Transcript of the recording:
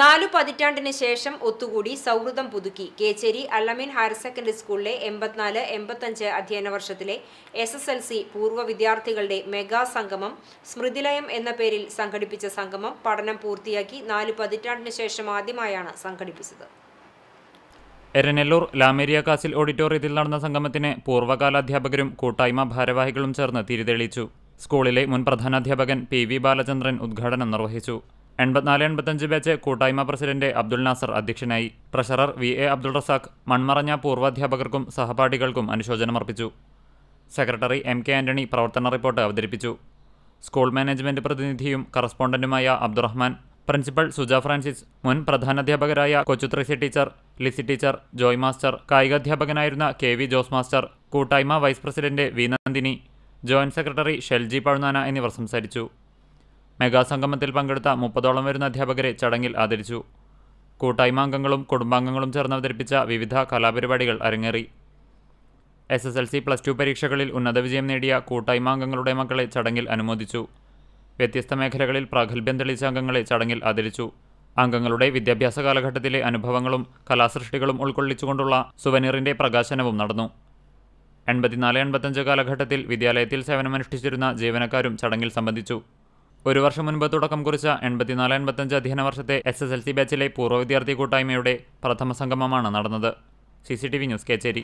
നാലു പതിറ്റാണ്ടിന് ശേഷം ഒത്തുകൂടി സൗഹൃദം പുതുക്കി. കേച്ചേരി അള്ളമീൻ ഹയർ സെക്കൻഡറി സ്കൂളിലെ എൺപത്തിനാല് എൺപത്തഞ്ച് അധ്യയന വർഷത്തിലെ എസ് എസ് എൽ സി പൂർവ വിദ്യാർത്ഥികളുടെ മെഗാ സംഗമം സ്മൃതിലയം എന്ന പേരിൽ സംഘടിപ്പിച്ച സംഗമം പഠനം പൂർത്തിയാക്കി നാലു പതിറ്റാണ്ടിന് ശേഷം ആദ്യമായാണ് സംഘടിപ്പിച്ചത്. എരനെല്ലൂർ ലാമേരിയ കാസിൽ ഓഡിറ്റോറിയത്തിൽ നടന്ന സംഗമത്തിന് പൂർവകാല അധ്യാപകരും കൂട്ടായ്മ ഭാരവാഹികളും ചേർന്ന് തിരിതെളിച്ചു. സ്കൂളിലെ മുൻ പ്രധാനാധ്യാപകൻ പി വി ബാലചന്ദ്രൻ ഉദ്ഘാടനം നിർവഹിച്ചു. എൺപത്തിനാല് എൺപത്തഞ്ച് ബാച്ച് കൂട്ടായ്മ പ്രസിഡന്റ് അബ്ദുൽ നാസർ അധ്യക്ഷനായി. Treasurer V A Abdul Razak മൺമറഞ്ഞ പൂർവാധ്യാപകർക്കും സഹപാഠികൾക്കും അനുശോചനമർപ്പിച്ചു. സെക്രട്ടറി എം കെ ആന്റണി പ്രവർത്തന റിപ്പോർട്ട് അവതരിപ്പിച്ചു. സ്കൂൾ മാനേജ്മെന്റ് പ്രതിനിധിയും കറസ്പോണ്ടന്റുമായ അബ്ദുറഹ്മാൻ പ്രിൻസിപ്പൽ സുജ ഫ്രാൻസിസ് മുൻ പ്രധാനാധ്യാപകരായ Kochuthresia teacher Lizy teacher Joy master കായികാധ്യാപകനായിരുന്ന K V Jose master കൂട്ടായ്മ vice president V Nandini joint secretary Shelji Pazhunana എന്നിവർ സംസാരിച്ചു. മെഗാ സംഗമത്തിൽ പങ്കെടുത്ത മുപ്പതോളം വരുന്ന അധ്യാപകരെ ചടങ്ങിൽ ആദരിച്ചു. കൂട്ടായ്മ അംഗങ്ങളും കുടുംബാംഗങ്ങളും ചേർന്ന് അവതരിപ്പിച്ച വിവിധ കലാപരിപാടികൾ അരങ്ങേറി. S S L C plus two പരീക്ഷകളിൽ ഉന്നത വിജയം നേടിയ കൂട്ടായ്മ അംഗങ്ങളുടെ മക്കളെ ചടങ്ങിൽ അനുമോദിച്ചു. വ്യത്യസ്ത മേഖലകളിൽ പ്രാഗൽഭ്യം തെളിയിച്ച അംഗങ്ങളെ ചടങ്ങിൽ ആദരിച്ചു. അംഗങ്ങളുടെ വിദ്യാഭ്യാസ കാലഘട്ടത്തിലെ അനുഭവങ്ങളും കലാസൃഷ്ടികളും ഉൾക്കൊള്ളിച്ചുകൊണ്ടുള്ള സുവനീറിന്റെ പ്രകാശനവും നടന്നു. എൺപത്തിനാല് എൺപത്തഞ്ച് കാലഘട്ടത്തിൽ വിദ്യാലയത്തിൽ സേവനമനുഷ്ഠിച്ചിരുന്ന ജീവനക്കാരും ചടങ്ങിൽ സംബന്ധിച്ചു. ഒരു വർഷം മുൻപ് തുടക്കം കുറിച്ച എൺപത്തിനാല് എൺപത്തഞ്ച് അധ്യയന വർഷത്തെ എസ് എസ് എൽ സി ബാച്ചിലെ പൂർവ വിദ്യാർത്ഥി കൂട്ടായ്മയുടെ പ്രഥമ സംഗമമാണ് നടന്നത്. C C T V news Kechery.